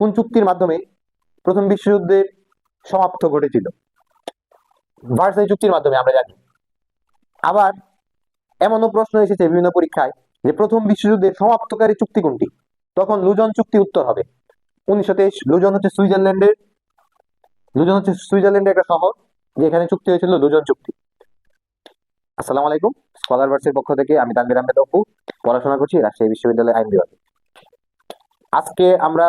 কোন চুক্তির মাধ্যমে প্রথম বিশ্বযুদ্ধের সমাপ্ত ঘটেছিল? ভার্সাই চুক্তির মাধ্যমে, আমরা জানি। আবার এমনও প্রশ্ন এসেছে বিভিন্ন পরীক্ষায় যে প্রথম বিশ্বযুদ্ধের সমাপ্তকারী চুক্তি কোনটি? তখন লুজন চুক্তি উত্তর হবে। উনিশশো তেইশ লুজন হচ্ছে সুইজারল্যান্ডের লুজন হচ্ছে সুইজারল্যান্ডের একটা শহর, যেখানে চুক্তি হয়েছিল লুজন চুক্তি। আসসালামু আলাইকুম স্কলার ভার্সের পক্ষ থেকে আমি তানভীর আহমেদ অপু, পড়াশোনা করছি রাজশাহী বিশ্ববিদ্যালয় আইন বিভাগে আজকে আমরা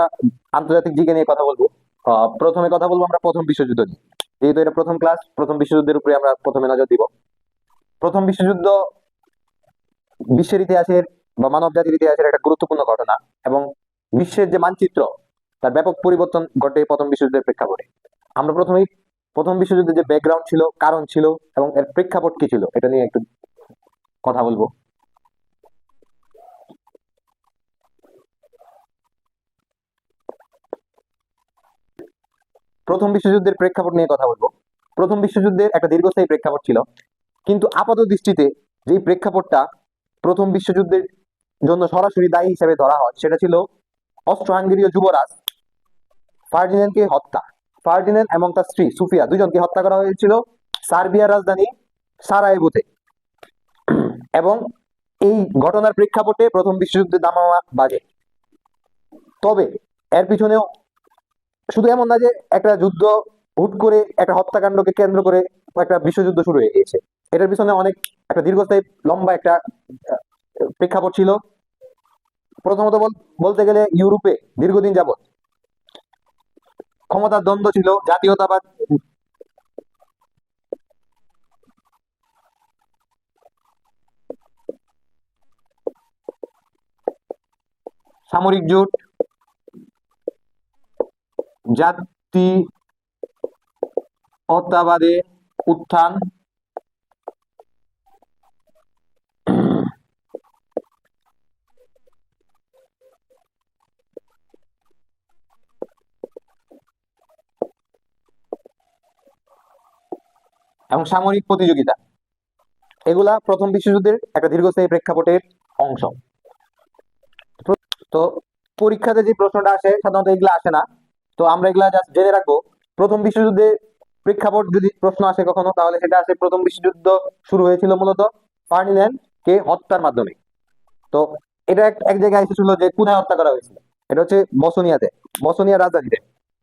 আন্তর্জাতিক জিকে নিয়ে কথা বলব। প্রথমে কথা বলব আমরা প্রথম বিশ্বযুদ্ধ নিয়ে। যেহেতু এটা প্রথম ক্লাস প্রথম বিশ্বযুদ্ধের উপরে আমরা প্রথমে নজর দিব। প্রথম বিশ্বযুদ্ধ বিশ্বের ইতিহাসের বা মানব জাতির ইতিহাসের একটা গুরুত্বপূর্ণ ঘটনা এবং বিশ্বের যে মানচিত্র, তার ব্যাপক পরিবর্তন ঘটে প্রথম বিশ্বযুদ্ধের প্রেক্ষাপটে। আমরা প্রথমেই প্রথম বিশ্বযুদ্ধের যে ব্যাকগ্রাউন্ড ছিল, কারণ ছিল এবং এর প্রেক্ষাপট কি ছিল, এটা নিয়ে একটু কথা বলব। প্রথম বিশ্বযুদ্ধের প্রেক্ষাপট নিয়ে কথা বলব। প্রথম বিশ্বযুদ্ধের একটা দীর্ঘস্থায়ী প্রেক্ষাপট ছিল। কিন্তু আপাত দৃষ্টিতে যেই প্রেক্ষাপটটা প্রথম বিশ্বযুদ্ধের জন্য সরাসরি দায়ী হিসেবে ধরা হয়, সেটা ছিল অস্ট্রো হাঙ্গেরীয় যুবরাজ ফার্ডিনেন্ডকে হত্যা। ফার্ডিনেন্ড এবং তার স্ত্রী সুফিয়া দুজনকে হত্যা করা হয়েছিল সার্বিয়ার রাজধানী সারায়েভোতে। এবং এই ঘটনার প্রেক্ষাপটে প্রথম বিশ্বযুদ্ধে দামামা বাজে। তবে এর পিছনেও শুধু এমন না যে একটা যুদ্ধ হুট করে একটা হত্যাকাণ্ডকে কেন্দ্র করে একটা বিশ্বযুদ্ধ শুরু হয়ে গিয়েছে। এটার পিছনে অনেক একটা দীর্ঘস্থায়ী, লম্বা একটা প্রেক্ষাপট ছিল। প্রথমত বলতে গেলে ইউরোপে দীর্ঘদিন যাবত ক্ষমতার দ্বন্দ্ব ছিল, জাতীয়তাবাদ। সামরিক জোট জাতীয়তাবাদে উত্থান। এবং সামরিক প্রতিযোগিতা। এগুলা প্রথম বিশ্বযুদ্ধের একটা দীর্ঘস্থায়ী প্রেক্ষাপটের অংশ। তো পরীক্ষাতে যে প্রশ্নটা আসে, সাধারণত এগুলা আসে না। তো আমরা এগুলা জাস্ট জেনে রাখব। প্রথম বিশ্বযুদ্ধে প্রেক্ষাপট যদি প্রশ্ন আসে কখনো, তাহলে সেটা আসে প্রথম বিশ্বযুদ্ধ শুরু হয়েছিল মূলত ফার্ডিন্যান্ড কে হত্যার মাধ্যমে। তো এটা এক জায়গায় এসেছিল যে কোথায় হত্যা করা হয়েছিল? এটা হচ্ছে বসনিয়াতে বসনিয়া রাজধানীতে।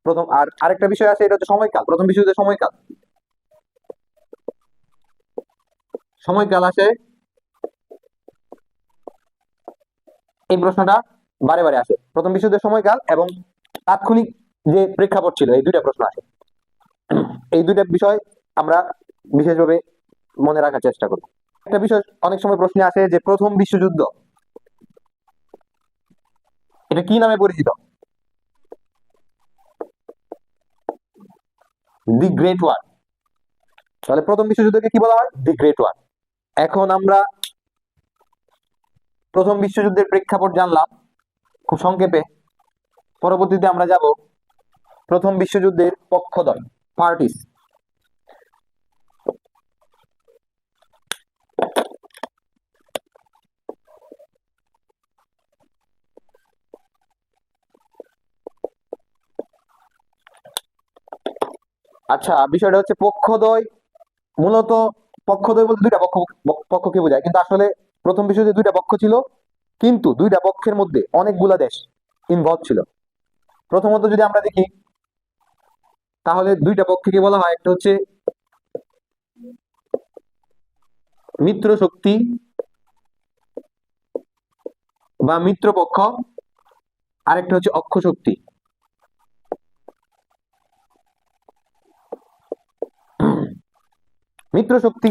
প্রথম, আর আরেকটা বিষয় আছে, এটা হচ্ছে সময়কাল, প্রথম বিশ্বযুদ্ধের সময়কাল। সময়কাল আসে, এই প্রশ্নটা বারে বারে আসে। প্রথম বিশ্বযুদ্ধের সময়কাল এবং তাৎক্ষণিক যে প্রেক্ষাপট ছিল, এই দুইটা প্রশ্ন আসে। এই দুইটা বিষয় আমরা বিশেষভাবে মনে রাখার চেষ্টা করব। একটা বিষয় অনেক সময় প্রশ্নে আসে যে, প্রথম বিশ্বযুদ্ধ এটা কি নামে পরিচিত? দি গ্রেট ওয়ার তাহলে প্রথম বিশ্বযুদ্ধকে কি বলা হয়? দি গ্রেট ওয়ার এখন আমরা প্রথম বিশ্বযুদ্ধের প্রেক্ষাপট জানলাম, খুব সংক্ষেপে। পরবর্তীতে আমরা যাব প্রথম বিশ্বযুদ্ধের পক্ষদল পার্টিস। আচ্ছা বিষয়টা হচ্ছে পক্ষদ্বয়, মূলত পক্ষদ্বয় বলতে দুইটা পক্ষ, পক্ষকে বোঝায়, কিন্তু আসলে প্রথম বিশ্বযুদ্ধে দুইটা পক্ষ ছিল, কিন্তু দুইটা পক্ষের মধ্যে অনেকগুলা দেশ ইনভলভ ছিল। প্রথমত যদি আমরা দেখি তাহলে দুইটা পক্ষকে বলা হয়, একটা হচ্ছে মিত্র শক্তি বা মিত্র পক্ষ, আরেকটা হচ্ছে অক্ষ শক্তি। মিত্র শক্তি,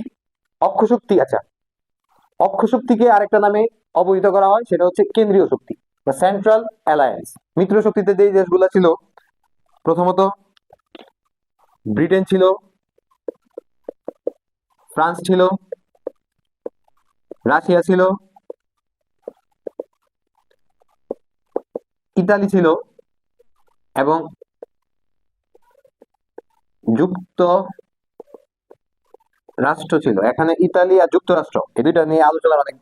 অক্ষ শক্তি আচ্ছা। অক্ষ শক্তিকে আরেকটা নামে অবহিত করা হয়, সেটা হচ্ছে কেন্দ্রীয় শক্তি, বা সেন্ট্রাল অ্যালায়েন্স মিত্র শক্তিতে যে দেশগুলো ছিল, প্রথমত ব্রিটেন ছিল, ফ্রান্স ছিল, রাশিয়া ছিল, ইতালি ছিল এবং যুক্ত রাষ্ট্র ছিল। এখানে ইতালি আর যুক্তরাষ্ট্র, এই দুইটা নিয়ে আলোচনার অনেক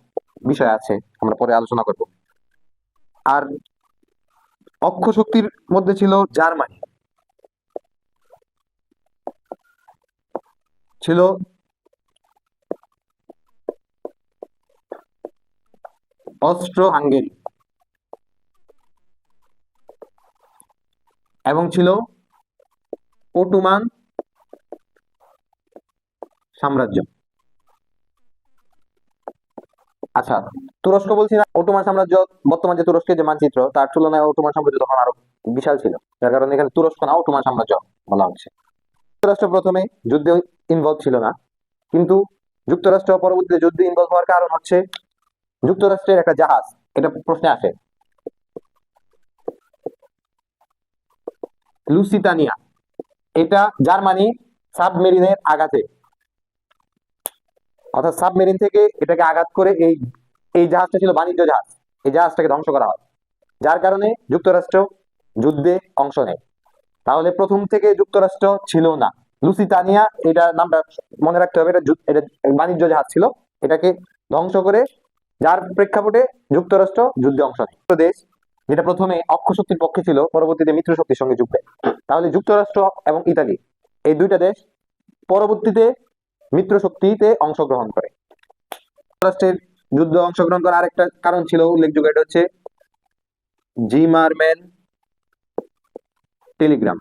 বিষয় আছে, আমরা পরে আলোচনা করব। আর অক্ষ শক্তির মধ্যে ছিল জার্মানি। ছিল? অস্ট্রো হাঙ্গেরি এবং ছিল ওটুমান সাম্রাজ্য। আচ্ছা তুরস্ক বলছি না ওটোমান সাম্রাজ্য, বর্তমান যে তুরস্কের যে মানচিত্র, তার তুলনায় ওটোমান সাম্রাজ্য তখন আরও বিশাল ছিল। যার কারণে এখানে তুরস্ক না ওটোমান সাম্রাজ্য বলা হচ্ছে। যুক্তরাষ্ট্র প্রথমে যুদ্ধে ইনভলভ ছিল না। কিন্তু যুক্তরাষ্ট্র পরবর্তীতে যুদ্ধে ইনভলভ হওয়ার কারণ হচ্ছে যুক্তরাষ্ট্রের একটা জাহাজ। এটা প্রশ্নে আসে। লুসিতানিয়া। এটা জার্মানি সাবমেরিনের আঘাতে। অর্থাৎ সাবমেরিন থেকে এটাকে আঘাত করে এই এই জাহাজটা ছিল বাণিজ্য জাহাজ। এই জাহাজটাকে ধ্বংস করা হয়। যার কারণে যুক্তরাষ্ট্র যুদ্ধে অংশ নেয়। তাহলে প্রথম থেকে যুক্তরাষ্ট্র ছিল না। লুসিতানিয়া, এটা নামটা মনে রাখতে হবে, এটা এটা বাণিজ্য জাহাজ ছিল, এটাকে ধ্বংস করে যার প্রেক্ষাপটে যুক্তরাষ্ট্র যুদ্ধে অংশ দেশ যেটা প্রথমে অক্ষ শক্তির পক্ষে ছিল, পরবর্তীতে মিত্র শক্তির সঙ্গে যুক্ত। তাহলে যুক্তরাষ্ট্র এবং ইতালি, এই দুইটা দেশ পরবর্তীতে মিত্র শক্তিতে অংশগ্রহণ করে। যুক্তরাষ্ট্রের যুদ্ধে অংশগ্রহণ করার আরেকটা কারণ ছিল উল্লেখযোগ্য, এটা হচ্ছে জিমারম্যান টেলিগ্রাম।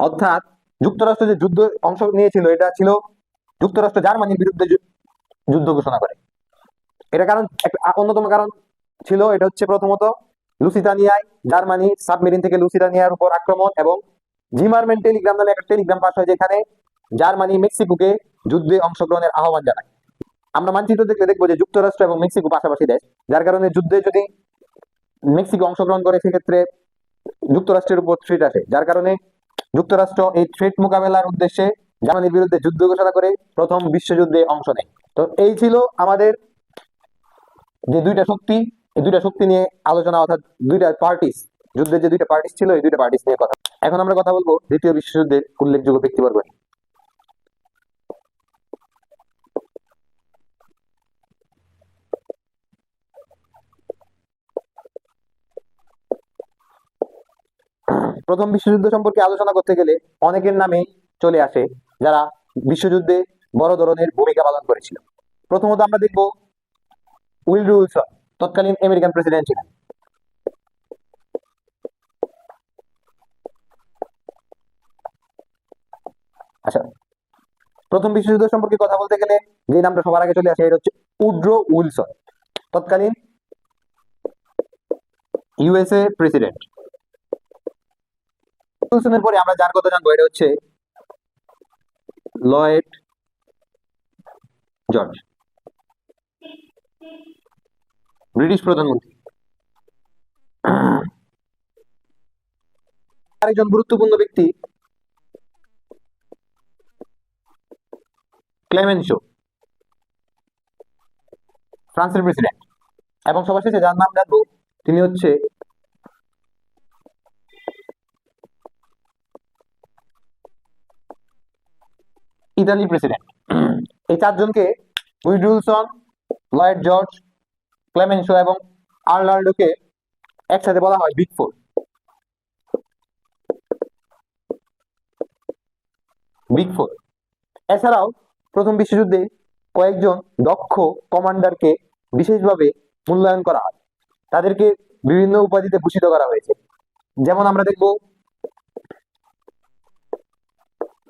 অর্থাৎ যুক্তরাষ্ট্র যে যুদ্ধ অংশ নিয়েছিল, এটা ছিল যুক্তরাষ্ট্র জার্মানির বিরুদ্ধে যুদ্ধ ঘোষণা করে। এটা কারণ অন্যতম কারণ ছিল, এটা হচ্ছে প্রথমত লুসিতানিয়ায় জার্মানি সাবমেরিন থেকে লুসিতানিয়ার উপর আক্রমণ এবং জিমারম্যান টেলিগ্রাম নামে একটা টেলিগ্রাম পাস হয়, যেখানে জার্মানি মেক্সিকোকে যুদ্ধে অংশগ্রহণের আহ্বান জানায়। আমরা মানচিত্র দেখলে দেখব যে যুক্তরাষ্ট্র এবং মেক্সিকো পাশাপাশি দেশ, যার কারণে যুদ্ধে যদি মেক্সিকো অংশগ্রহণ করে, সেক্ষেত্রে যুক্তরাষ্ট্রের উপর থ্রেট আসে, যার কারণে যুক্তরাষ্ট্র এই থ্রেট মোকাবেলার উদ্দেশ্যে জার্মানির বিরুদ্ধে যুদ্ধ ঘোষণা করে প্রথম বিশ্বযুদ্ধে অংশ নেয়। তো এই ছিল আমাদের যে দুইটা শক্তি, এই দুইটা শক্তি নিয়ে আলোচনা, অর্থাৎ দুইটা পার্টিস যুদ্ধের যে দুইটা পার্টিস ছিল, এই দুইটা পার্টিস নিয়ে কথা। এখন আমরা কথা বলব দ্বিতীয় বিশ্বযুদ্ধের উল্লেখযোগ্য ব্যক্তিবর্গ নিয়ে প্রথম বিশ্বযুদ্ধ সম্পর্কে আলোচনা করতে গেলে অনেকের নামে চলে আসে যারা বিশ্বযুদ্ধে বড় ধরনের ভূমিকা পালন করেছিল। প্রথমত আমরা দেখব উইলড্রো উইলসন তৎকালীন আমেরিকান প্রেসিডেন্ট ছিলেন। আচ্ছা প্রথম বিশ্বযুদ্ধ সম্পর্কে কথা বলতে গেলে যে নামটা সবার আগে চলে আসে এটা হচ্ছে উড্রো উইলসন, তৎকালীন ইউএসএ প্রেসিডেন্ট। উইলসনের পরে আমরা যার কথা জানব, এটা হচ্ছে লয়েড জর্জ ব্রিটিশ প্রধানমন্ত্রী। আরেকজন গুরুত্বপূর্ণ ব্যক্তি ক্লেমেন্সো ফ্রান্সের প্রেসিডেন্ট এবং সবার শেষে যার নাম জানব তিনি হচ্ছে ইতালি প্রেসিডেন্ট। এই চারজনকে উইডুলসন লয়েড জর্জ, ক্লেমেন্সো এবং আর্নাল্ডোকে একসাথে বলা হয় বিগ ফোর। Big four. এছাড়াও প্রথম বিশ্বযুদ্ধে কয়েকজন দক্ষ কমান্ডারকে বিশেষভাবে মূল্যায়ন করা হয়। তাদেরকে বিভিন্ন উপাধিতে ভূষিত করা হয়েছে। যেমন আমরা দেখব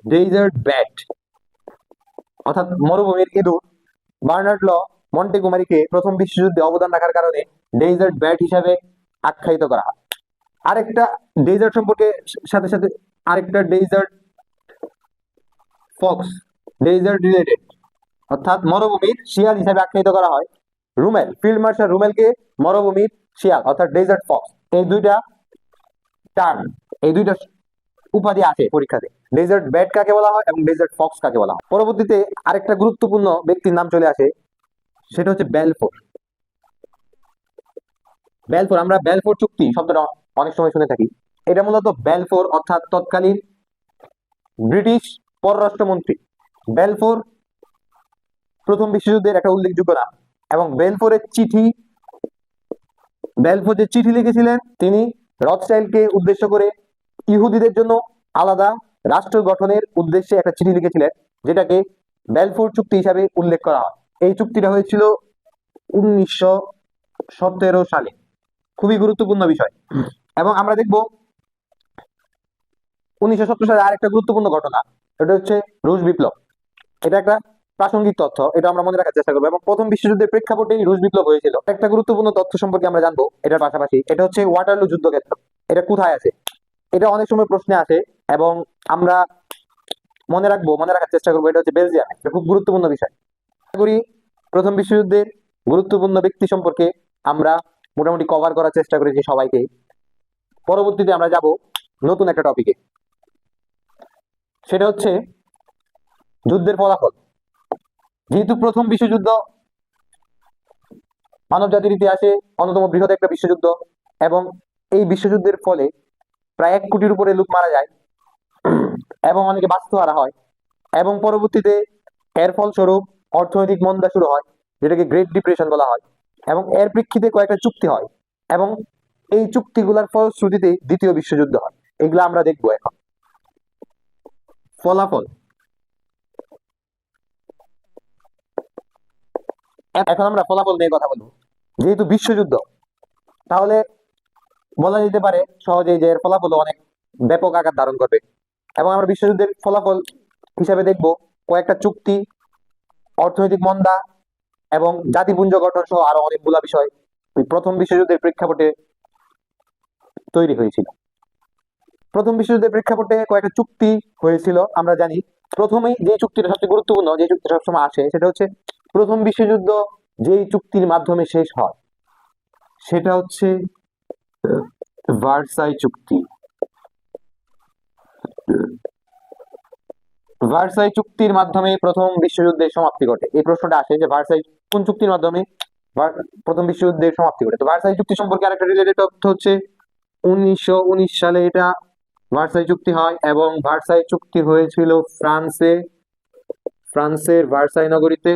ডেজার্ট ব্যাট। অর্থাৎ মরুভূমির ইঁদুর বার্নার্ড ল মন্টেকুমারিকে প্রথম বিশ্বযুদ্ধে অবদান রাখার কারণে ডেজার্ট ব্যাট হিসাবে আখ্যায়িত করা হয়। আরেকটা ডেজার্ট সম্পর্কে সাথে সাথে আরেকটা ডেজার্ট ফক্স ডেজার্ট রিলেটেড, অর্থাৎ মরুভূমির শিয়াল হিসাবে আখ্যায়িত করা হয়। রুমেল, ফিল্ড মার্শাল রুমেলকে মরুভূমির শিয়াল, অর্থাৎ ডেজার্ট ফক্স, এই দুইটা টার্ম এই দুইটা উপাধি আছে পরীক্ষাতে। ডেজার্ট ব্যাট কাকে বলা হয় এবং ডেজার্ট ফক্স কাকে বলা হয়। পরবর্তীতে আরেকটা গুরুত্বপূর্ণ ব্যক্তির নাম চলে আসে, সেটা হচ্ছে বেলফোর বেলফোর আমরা বেলফোর চুক্তি শব্দটা অনেক সময় শুনে থাকি। এটা মূলত বেলফোর অর্থাৎ তৎকালীন ব্রিটিশ পররাষ্ট্রমন্ত্রী। বেলফোর প্রথম বিশ্বযুদ্ধের একটা উল্লেখযোগ্য নাম এবং বেলফোরের চিঠি বেলফোর যে চিঠি লিখেছিলেন, তিনি রথস্টাইলকে উদ্দেশ্য করে ইহুদিদের জন্য আলাদা রাষ্ট্র গঠনের উদ্দেশ্যে একটা চিঠি লিখেছিলেন, যেটাকে বেলফোর চুক্তি হিসাবে উল্লেখ করা হয়। এই চুক্তিটা হয়েছিল উনিশশো সতেরো সালে। খুবই গুরুত্বপূর্ণ বিষয়। এবং আমরা দেখব উনিশশো সতেরো সালে আরেকটা গুরুত্বপূর্ণ ঘটনা এটা হচ্ছে রুশ বিপ্লব। এটা একটা প্রাসঙ্গিক তথ্য, এটা আমরা মনে রাখার চেষ্টা করব। এবং প্রথম বিশ্বযুদ্ধের প্রেক্ষাপটে রুশ বিপ্লব হয়েছিল। একটা গুরুত্বপূর্ণ তথ্য সম্পর্কে আমরা জানব, এটার পাশাপাশি। এটা হচ্ছে ওয়াটারলু যুদ্ধক্ষেত্র। এটা কোথায় আছে? এটা অনেক সময় প্রশ্নে আসে এবং আমরা মনে রাখব, মনে রাখার চেষ্টা করব, এটা হচ্ছে বেলজিয়াম, এটা খুব গুরুত্বপূর্ণ বিষয়। করি প্রথম বিশ্বযুদ্ধের গুরুত্বপূর্ণ ব্যক্তি সম্পর্কে আমরা মোটামুটি কভার করার চেষ্টা করেছি সবাইকে। পরবর্তীতে আমরা যাব নতুন একটা টপিকে সেটা হচ্ছে যুদ্ধের ফলাফল। যেহেতু প্রথম বিশ্বযুদ্ধ মানব জাতির ইতিহাসে অন্যতম বৃহৎ একটা বিশ্বযুদ্ধ এবং এই বিশ্বযুদ্ধের ফলে প্রায় এক কোটির উপরে লোক মারা যায়। এবং অনেকে বাস্তু হারা হয়। এবং পরবর্তীতে এর ফলস্বরূপ অর্থনৈতিক মন্দা শুরু হয়, যেটাকে গ্রেট ডিপ্রেশন বলা হয়। এবং এর প্রেক্ষিতে কয়েকটা চুক্তি হয় এবং এই চুক্তিগুলোর ফলশ্রুতিতে দ্বিতীয় বিশ্বযুদ্ধ হয়। এগুলো আমরা দেখব এখন। ফলাফল। এখন আমরা ফলাফল নিয়ে কথা বলব। যেহেতু বিশ্বযুদ্ধ, তাহলে বলা যেতে পারে সহজেই যে এর ফলাফল অনেক ব্যাপক আকার ধারণ করবে। এবং আমরা বিশ্বযুদ্ধের ফলাফল হিসাবে দেখব কয়েকটা চুক্তি, অর্থনৈতিক মন্দা এবং জাতিপুঞ্জ গঠন সহ আরও অনেকগুলা বিষয় প্রথম বিশ্বযুদ্ধের প্রেক্ষাপটে তৈরি হয়েছিল। প্রথম বিশ্বযুদ্ধের প্রেক্ষাপটে কয়েকটা চুক্তি হয়েছিল, আমরা জানি। প্রথমেই যে চুক্তিটা সবচেয়ে গুরুত্বপূর্ণ, যে চুক্তি সবসময় আসে, সেটা হচ্ছে প্রথম বিশ্বযুদ্ধ যেই চুক্তির মাধ্যমে শেষ হয়, সেটা হচ্ছে ভার্সাই চুক্তি ভার্সাই চুক্তির মাধ্যমে প্রথম বিশ্বযুদ্ধের সমাপ্তি ঘটে। এই প্রশ্নটা আসে যে ভার্সাই কোন চুক্তির মাধ্যমে প্রথম বিশ্বযুদ্ধের সমাপ্তি ঘটে। তো ভার্সাই চুক্তি সম্পর্কে আরেকটা রিলেটেড তথ্য হচ্ছে, উনিশশো উনিশ সালে এটা ভার্সাই চুক্তি হয় এবং ভার্সাই চুক্তি হয়েছিল ফ্রান্সে, ফ্রান্সের ভার্সাই নগরীতে।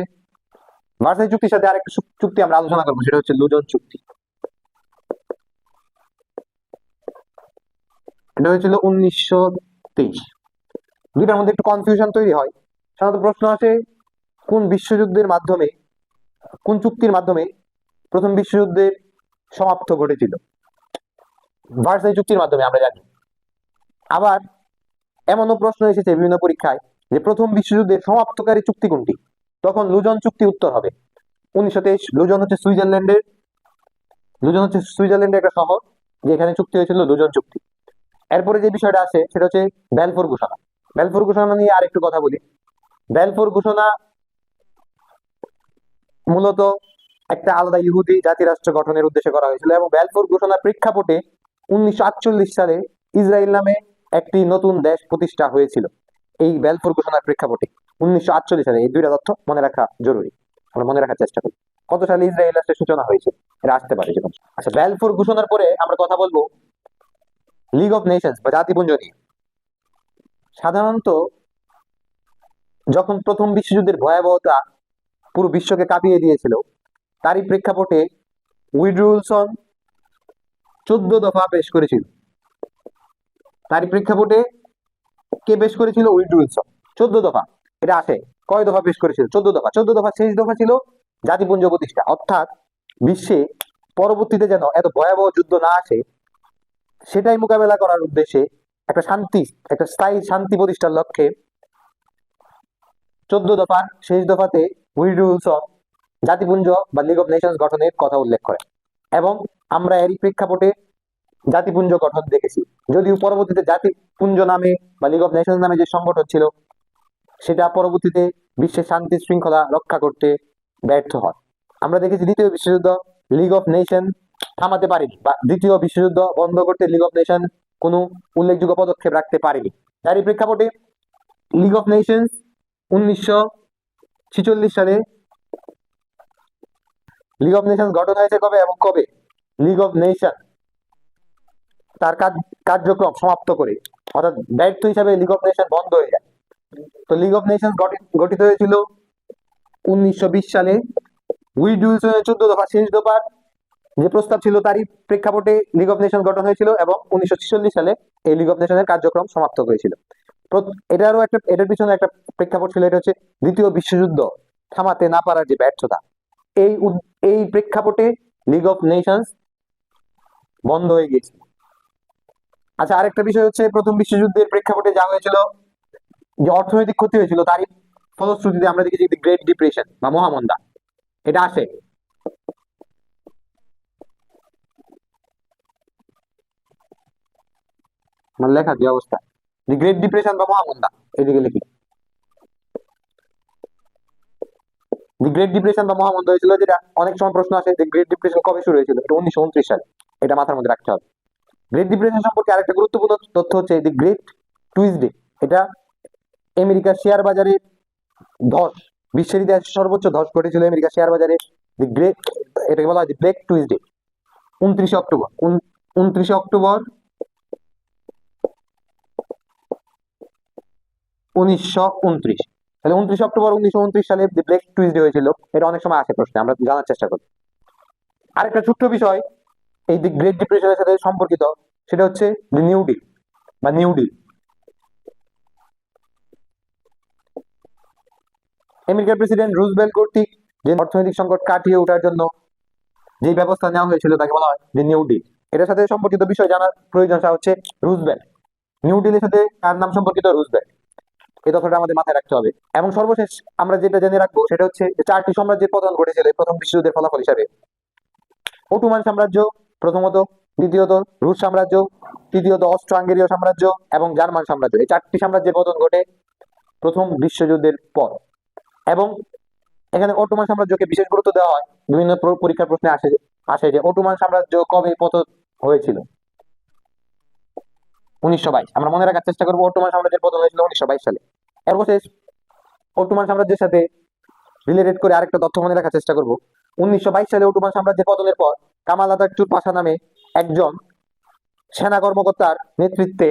ভার্সাই চুক্তির সাথে আরেকটা চুক্তি আমরা আলোচনা করব, সেটা হচ্ছে লুজন চুক্তি। এটা হয়েছিল উনিশশো তেইশ। দুইটার মধ্যে একটু কনফিউশন তৈরি হয়। সাধারণত প্রশ্ন আসে, কোন বিশ্বযুদ্ধের মাধ্যমে, কোন চুক্তির মাধ্যমে প্রথম বিশ্বযুদ্ধের সমাপ্ত ঘটেছিল? ভার্সাই চুক্তির মাধ্যমে, আমরা জানি। আবার এমনও প্রশ্ন এসেছে বিভিন্ন পরীক্ষায় যে প্রথম বিশ্বযুদ্ধের সমাপ্তকারী চুক্তি কোনটি? তখন লুজন চুক্তি উত্তর হবে। উনিশশো তেইশ, লুজন হচ্ছে সুইজারল্যান্ডের, লুজন হচ্ছে সুইজারল্যান্ডের একটা শহর, যেখানে চুক্তি হয়েছিল লুজন চুক্তি। এরপরে যে বিষয়টা আছে, সেটা হচ্ছে ব্যালফোর ঘোষণা। ব্যালফোর ঘোষণা নিয়ে আরেকটু কথা বলি। ব্যালফোর ঘোষণা মূলত একটা আলাদা ইহুদি জাতি রাষ্ট্র গঠনের উদ্দেশ্যে করা হয়েছিল এবং ব্যালফোর ঘোষণার প্রেক্ষাপটে উনিশশো আটচল্লিশ সালে ইসরায়েল নামে একটি নতুন দেশ প্রতিষ্ঠা হয়েছিল। এই ব্যালফোর ঘোষণার প্রেক্ষাপটে উনিশশো আটচল্লিশ সালে এই দুইটা তথ্য মনে রাখা জরুরি। আমরা মনে রাখার চেষ্টা করি। কত সালে ইসরায়েল রাষ্ট্রের সূচনা হয়েছে? এটা আসতে পারে আচ্ছা ব্যালফোর ঘোষণার পরে আমরা কথা বলব লিগ অফ নেশনস বা জাতিপুঞ্জ নিয়ে সাধারণত যখন প্রথম বিশ্বযুদ্ধের ভয়াবহতা পুরো বিশ্বকে কাঁপিয়ে দিয়েছিল, তারই প্রেক্ষাপটে উইড্রুলসন চোদ্দ দফা পেশ করেছিল। তারই প্রেক্ষাপটে কে পেশ করেছিল? উইড্রুলসন চোদ্দ দফা। এটা আসে। কয় দফা পেশ করেছিল? চোদ্দ দফা। চোদ্দ দফা শেষ দফা ছিল জাতিপুঞ্জ প্রতিষ্ঠা। অর্থাৎ বিশ্বে পরবর্তীতে যেন এত ভয়াবহ যুদ্ধ না আসে সেটাই মোকাবেলা করার উদ্দেশ্যে একটা শান্তি, একটা স্থায়ী শান্তি প্রতিষ্ঠার লক্ষ্যে চোদ্দ দফার শেষ দফাতে উইডুলসন জাতিপুঞ্জ বা লিগ অফ নেশনস গঠনের কথা উল্লেখ করে। এবং আমরা এরই প্রেক্ষাপটে জাতিপুঞ্জ গঠন দেখেছি। যদিও পরবর্তীতে জাতিপুঞ্জ নামে বা লিগ অফ নেশনস নামে যে সংগঠন ছিল, সেটা পরবর্তীতে বিশ্বের শান্তি শৃঙ্খলা রক্ষা করতে ব্যর্থ হয়। আমরা দেখেছি দ্বিতীয় বিশ্বযুদ্ধ, লিগ অফ নেশন থামাতে পারেনি বা দ্বিতীয় বিশ্বযুদ্ধ বন্ধ করতে লিগ অফ নেশন কোনো উল্লেখযোগ্য পদক্ষেপ রাখতে পারেনি। তারই প্রেক্ষাপটে লিগ অফ নেশনস উনিশশো সালে লিগ অফ নেশনস গঠন হয়েছে কবে এবং কবে? লিগ অফ নেশন তার কার্যক্রম সমাপ্ত করে। অর্থাৎ ব্যর্থ হিসাবে লিগ অফ নেশন বন্ধ হয়ে যায়। তো লিগ অফ নেশন গঠিত হয়েছিল উনিশশো বিশ সালে। উইডুইলসনের চোদ্দ দফা শেষ দফার যে প্রস্তাব ছিল তারই প্রেক্ষাপটে লিগ অফ নেশন গঠন হয়েছিল এবং উনিশশো সালে এই লিগ অফ নেশনের কার্যক্রম সমাপ্ত হয়েছিল। এটারও একটা, এটার পিছনে একটা প্রেক্ষাপট ছিল, এটা হচ্ছে দ্বিতীয় বিশ্বযুদ্ধ থামাতে না পারার যে ব্যর্থতা। এই এই প্রেক্ষাপটে লিগ অফ নেশনস বন্ধ হয়ে গিয়েছিল। আচ্ছা আরেকটা বিষয় হচ্ছে প্রথম বিশ্বযুদ্ধের প্রেক্ষাপটে যা হয়েছিল, যে অর্থনৈতিক ক্ষতি হয়েছিল, তারই ফলশ্রুতিতে আমরা দেখেছি গ্রেট ডিপ্রেশন বা মহামন্দা। এটা আসে। আমার লেখার যে অবস্থা। দি গ্রেট ডিপ্রেশন বা মহামন্দা, এদিকে লিখি। দি গ্রেট ডিপ্রেশন বা মহামন্দা হয়েছিল, যেটা অনেক সময় প্রশ্ন আসে যে গ্রেট ডিপ্রেশন কবে শুরু হয়েছিল? এটা উনিশশো উনত্রিশ সালে। এটা মাথার মধ্যে রাখতে হবে। গ্রেট ডিপ্রেশন সম্পর্কে আরেকটা গুরুত্বপূর্ণ তথ্য হচ্ছে দি গ্রেট টুইসডে এটা আমেরিকার শেয়ার বাজারে ধস, বিশ্বের ইতিহাসে সর্বোচ্চ ধস ঘটেছিল আমেরিকার শেয়ার বাজারে। দি গ্রেট এটাকে বলা হয় দি ব্ল্যাক টুইসডে উনত্রিশে অক্টোবর। উনত্রিশে অক্টোবর উনিশশো উনত্রিশ। তাহলে উনত্রিশে অক্টোবর উনিশশো উনত্রিশ সালে দি ব্ল্যাক টুইসডে হয়েছিল। এটা অনেক সময় আসে প্রশ্নে, আমরা জানার চেষ্টা করি। আরেকটা ছোট্ট বিষয়, এই দি গ্রেট ডিপ্রেশনের সাথে সম্পর্কিত, সেটা হচ্ছে দি নিউ ডিল বা নিউ ডিল আমেরিকার প্রেসিডেন্ট রুজবেল কর্তৃক যে অর্থনৈতিক সংকট কাটিয়ে ওঠার জন্য যে ব্যবস্থা নেওয়া হয়েছিল তাকে বলা হয় যে নিউ ডিল এটার সাথে সম্পর্কিত বিষয় জানার প্রয়োজন, সেটা হচ্ছে রুজবেল নিউ ডিলের সাথে কার নাম সম্পর্কিত? রুজবেল এই কথাটা আমাদের মাথায় রাখতে হবে। এবং সর্বশেষ আমরা যেটা জেনে রাখব, সেটা হচ্ছে চারটি সাম্রাজ্যের পতন ঘটেছিল। এই প্রথম বিশ্বযুদ্ধের ফলাফল হিসাবে। অটোমান সাম্রাজ্য প্রথমত, দ্বিতীয়ত রুশ সাম্রাজ্য, তৃতীয়ত অস্ট্রো হাঙ্গেরীয় সাম্রাজ্য এবং জার্মান সাম্রাজ্য। এই চারটি সাম্রাজ্যের পতন ঘটে প্রথম বিশ্বযুদ্ধের পর। এবং এখানে অটোমান সাম্রাজ্যকে বিশেষ গুরুত্ব দেওয়া হয়। বিভিন্ন প্র- পরীক্ষার প্রশ্নে আসে আসে যে অটোমান সাম্রাজ্য কবে পতন হয়েছিল? উনিশশো বাইশ। আমরা মনে রাখার চেষ্টা করব অটোমান সাম্রাজ্যের পতন হয়েছিল উনিশশো বাইশ সালে। সর্বশেষ অটোমান সাম্রাজ্যের সাথে রিলেটেড করে আরেকটা তথ্য মনে রাখার চেষ্টা করব। উনিশশো বাইশ সালে অটোমান সাম্রাজ্যের পতনের পর কামাল আতাতুর্ক পাশা নামে একজন সেনা কর্মকর্তার নেতৃত্বে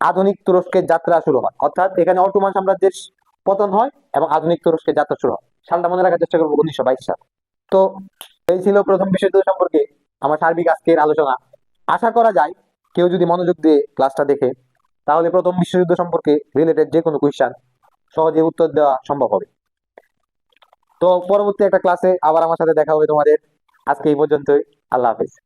আধুনিক তুরস্কের যাত্রা শুরু হয়। অর্থাৎ এখানে অটোমান সাম্রাজ্যের পতন হয় এবং আধুনিক তুরস্কের যাত্রা শুরু হয়। সালটা মনে রাখার চেষ্টা করব উনিশশো বাইশ সাল। তো এই ছিল প্রথম বিশ্বযুদ্ধ সম্পর্কে আমার সার্বিক আজকের আলোচনা। আশা করা যায় কেউ যদি মনোযোগ দিয়ে ক্লাসটা দেখে তাহলে প্রথম বিশ্বযুদ্ধ সম্পর্কে রিলেটেড যে কোনো কোয়েশ্চান সহজে উত্তর দেওয়া সম্ভব হবে। তো পরবর্তী একটা ক্লাসে আবার আমার সাথে দেখা হবে তোমাদের। আজকে এই পর্যন্তই। আল্লাহ হাফেজ।